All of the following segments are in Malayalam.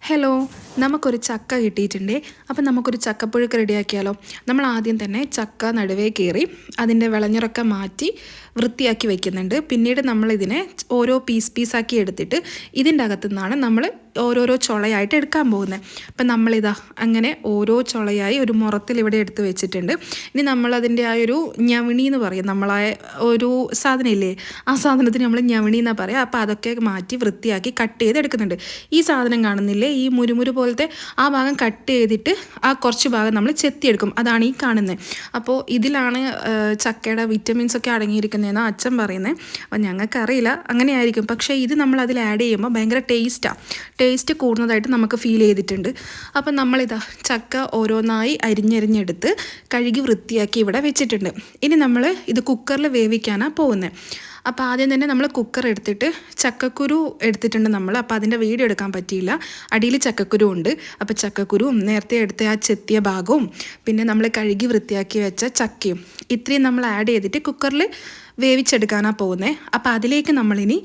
Hello. നമുക്കൊരു ചക്ക കിട്ടിയിട്ടുണ്ട്. അപ്പം നമുക്കൊരു ചക്കപ്പുഴുക്ക് റെഡിയാക്കിയാലോ. നമ്മൾ ആദ്യം തന്നെ ചക്ക നടുവേ കയറി അതിന്റെ വിളഞ്ഞിറക്കം മാറ്റി വൃത്തിയാക്കി വെക്കുന്നുണ്ട്. പിന്നീട് നമ്മളിതിനെ ഓരോ പീസ് പീസാക്കി എടുത്തിട്ട് ഇതിന്റെ അകത്തു നിന്നാണ് നമ്മൾ ഓരോരോ ചുളയായിട്ട് എടുക്കാൻ പോകുന്നത്. അപ്പം നമ്മളിതാ അങ്ങനെ ഓരോ ചുളയായി ഒരു മുറത്തിൽ ഇവിടെ എടുത്ത് വെച്ചിട്ടുണ്ട്. ഇനി നമ്മളതിന്റെ ആ ഒരു ഞവിണി എന്ന് പറയും. നമ്മളായ ഒരു സാധനം ഇല്ലേ ആ സാധനത്തിന് നമ്മൾ ഞവിണി എന്നാണ് പറയുക അപ്പോൾ അതൊക്കെ മാറ്റി വൃത്തിയാക്കി കട്ട് ചെയ്ത് എടുക്കുന്നുണ്ട് ഈ സാധനം കാണുന്നില്ലേ? ഈ മുരുമുരു പോലത്തെ ആ ഭാഗം കട്ട് ചെയ്തിട്ട് ആ കുറച്ച് ഭാഗം നമ്മൾ ചെത്തിയെടുക്കും. അതാണ് ഈ കാണുന്നത് അപ്പോൾ ഇതിലാണ് ചക്കയുടെ വിറ്റമിൻസ് ഒക്കെ അടങ്ങിയിരിക്കുന്നതെന്ന് അച്ഛൻ പറയുന്നത് അപ്പം ഞങ്ങൾക്കറിയില്ല അങ്ങനെയായിരിക്കും. പക്ഷേ ഇത് നമ്മൾ അതിൽ ആഡ് ചെയ്യുമ്പോൾ ഭയങ്കര ടേസ്റ്റാണ് ടേസ്റ്റ് കൂടുന്നതായിട്ട് നമുക്ക് ഫീൽ ചെയ്തിട്ടുണ്ട്. അപ്പം നമ്മളിതാ ചക്ക ഓരോന്നായി അരിഞ്ഞരിഞ്ഞെടുത്ത് കഴുകി വൃത്തിയാക്കി ഇവിടെ വെച്ചിട്ടുണ്ട്. ഇനി നമ്മൾ ഇത് കുക്കറിൽ വേവിക്കാനാണ് പോകുന്നത് അപ്പോൾ ആദ്യം തന്നെ നമ്മൾ കുക്കർ എടുത്തിട്ട് ചക്കക്കുരു എടുത്തിട്ടുണ്ട് നമ്മൾ അപ്പോൾ അതിന്റെ വീഡിയോ എടുക്കാൻ പറ്റിയില്ല. അടിയിൽ ചക്കക്കുരു ഉണ്ട്. അപ്പോൾ ചക്കക്കുരുവും നേരത്തെ എടുത്ത ആ ചെത്തിയ ഭാഗവും പിന്നെ നമ്മൾ കഴുകി വൃത്തിയാക്കി വെച്ച ചക്കയും ഇത്രയും നമ്മൾ ആഡ് ചെയ്തിട്ട് കുക്കറിൽ വേവിച്ചെടുക്കാനാണ് പോകുന്നത് അപ്പോൾ അതിലേക്ക് നമ്മളിനി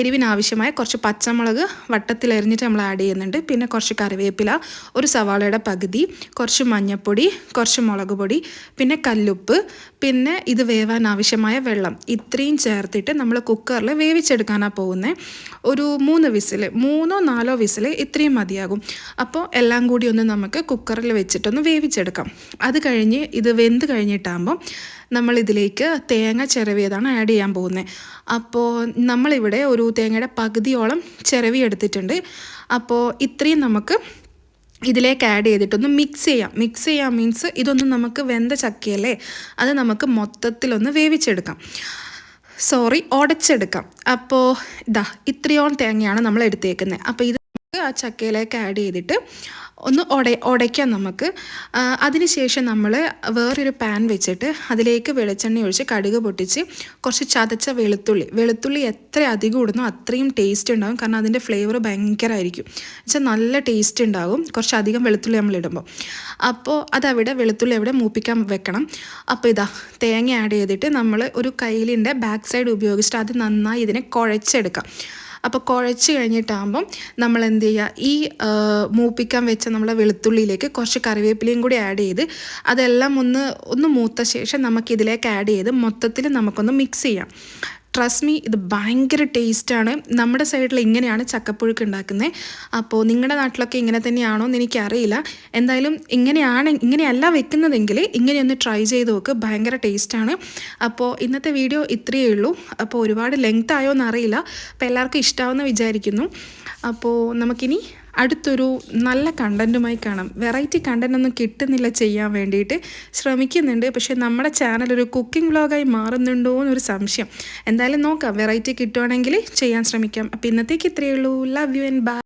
എരിവിനാവശ്യമായ കുറച്ച് പച്ചമുളക് വട്ടത്തിൽ എറിഞ്ഞിട്ട് നമ്മൾ ആഡ് ചെയ്യുന്നുണ്ട്. പിന്നെ കുറച്ച് കറിവേപ്പില ഒരു സവാളയുടെ പകുതി കുറച്ച് മഞ്ഞൾപ്പൊടി കുറച്ച് മുളക് പൊടി പിന്നെ കല്ലുപ്പ് പിന്നെ ഇത് വേവാൻ ആവശ്യമായ വെള്ളം. ഇത്രയും ചേർത്തിട്ട് നമ്മൾ കുക്കറിൽ വേവിച്ചെടുക്കാനാണ് പോകുന്നത് ഒരു മൂന്ന് വിസിൽ മൂന്നോ നാലോ വിസിൽ ഇത്രയും മതിയാകും. അപ്പോൾ എല്ലാം കൂടി ഒന്ന് നമുക്ക് കുക്കറിൽ വെച്ചിട്ടൊന്ന് വേവിച്ചെടുക്കാം. അത് കഴിഞ്ഞ് ഇത് വെന്ത് കഴിഞ്ഞിട്ടാകുമ്പം നമ്മളിതിലേക്ക് തേങ്ങ ചിരവിയതാണ് ആഡ് ചെയ്യാൻ പോകുന്നത്. അപ്പോൾ നമ്മളിവിടെ ഒരു തേങ്ങയുടെ പകുതിയോളം ചിരവി എടുത്തിട്ടുണ്ട്. അപ്പോൾ ഇത്രയും നമുക്ക് ഇതിലേക്ക് ആഡ് ചെയ്തിട്ടൊന്ന് മിക്സ് ചെയ്യാം. മിക്സ് ചെയ്യാം മീൻസ് ഇതൊന്നും നമുക്ക് വെന്ത ചക്കയല്ലേ? അത് നമുക്ക് മൊത്തത്തിലൊന്ന് വേവിച്ചെടുക്കാം. സോറി ഉടച്ചെടുക്കാം. അപ്പോൾ ഇതാ ഇത്രയോളം തേങ്ങയാണ് നമ്മൾ എടുത്തേക്കുന്നത്. അപ്പോൾ ഇത് ആ ചക്കയിലേക്ക് ആഡ് ചെയ്തിട്ട് ഒന്ന് ഉട ഉടയ്ക്കാം നമുക്ക്. അതിനുശേഷം നമ്മൾ വേറൊരു പാൻ വെച്ചിട്ട് അതിലേക്ക് വെളിച്ചെണ്ണ ഒഴിച്ച് കടുക് പൊട്ടിച്ച് കുറച്ച് ചതച്ച വെളുത്തുള്ളി. വെളുത്തുള്ളി എത്ര അധികം ഇടുന്നോ അത്രയും ടേസ്റ്റ് ഉണ്ടാകും കാരണം അതിന്റെ ഫ്ലേവർ ഭയങ്കരമായിരിക്കും വെച്ചാൽ നല്ല ടേസ്റ്റ് ഉണ്ടാകും കുറച്ച് അധികം വെളുത്തുള്ളി നമ്മൾ ഇടുമ്പോൾ. അപ്പോൾ അതവിടെ വെളുത്തുള്ളി അവിടെ മൂപ്പിക്കാൻ വെക്കണം. അപ്പോൾ ഇതാ തേങ്ങ ആഡ് ചെയ്തിട്ട് നമ്മൾ ഒരു കയ്യിലിന്റെ ബാക്ക് സൈഡ് ഉപയോഗിച്ചിട്ട് അത് നന്നായി ഇതിനെ കുഴച്ചെടുക്കാം. അപ്പോൾ കുഴച്ച് കഴിഞ്ഞിട്ടാകുമ്പം നമ്മൾ എന്ത് ചെയ്യുക ഈ മൂപ്പിക്കാൻ വെച്ച നമ്മളെ വെളുത്തുള്ളിയിലേക്ക് കുറച്ച് കറിവേപ്പിലയും കൂടി ആഡ് ചെയ്ത് അതെല്ലാം ഒന്ന് ഒന്ന് മൂത്ത ശേഷം നമുക്കിതിലേക്ക് ആഡ് ചെയ്ത് മൊത്തത്തിൽ നമുക്കൊന്ന് മിക്സ് ചെയ്യാം. ട്രസ്റ്റ് മീ ഇത് ഭയങ്കര ടേസ്റ്റാണ് നമ്മുടെ സൈഡിൽ ഇങ്ങനെയാണ് ചക്കപ്പുഴുക്ക് ഉണ്ടാക്കുന്നത് അപ്പോൾ നിങ്ങളുടെ നാട്ടിലൊക്കെ ഇങ്ങനെ തന്നെയാണോ എന്ന് എനിക്കറിയില്ല. എന്തായാലും ഇങ്ങനെയാണ് ഇങ്ങനെയല്ല വെക്കുന്നതെങ്കിൽ ഇങ്ങനെയൊന്ന് ട്രൈ ചെയ്ത് നോക്ക്. ഭയങ്കര ടേസ്റ്റാണ് അപ്പോൾ ഇന്നത്തെ വീഡിയോ ഇത്രയേ ഉള്ളൂ. അപ്പോൾ ഒരുപാട് ലെങ്ത് ആയോ എന്നറിയില്ല അപ്പോൾ എല്ലാവർക്കും ഇഷ്ടമാവുമെന്ന് വിചാരിക്കുന്നു. അപ്പോൾ നമുക്കിനി അടുത്തൊരു നല്ല കണ്ടന്റുമായി കാണാം. വെറൈറ്റി കണ്ടന്റ് ഒന്നും കിട്ടുന്നില്ല ചെയ്യാൻ വേണ്ടിയിട്ട് ശ്രമിക്കുന്നുണ്ട്. പക്ഷേ നമ്മുടെ ചാനൽ ഒരു കുക്കിംഗ് വ്ളോഗായി മാറുന്നുണ്ടോ എന്നൊരു സംശയം. എന്തായാലും നോക്കാം. വെറൈറ്റി കിട്ടുവാണെങ്കിൽ ചെയ്യാൻ ശ്രമിക്കാം. അപ്പോൾ ഇന്നത്തേക്ക് ഇത്രയേ ഉള്ളൂ. Love you and by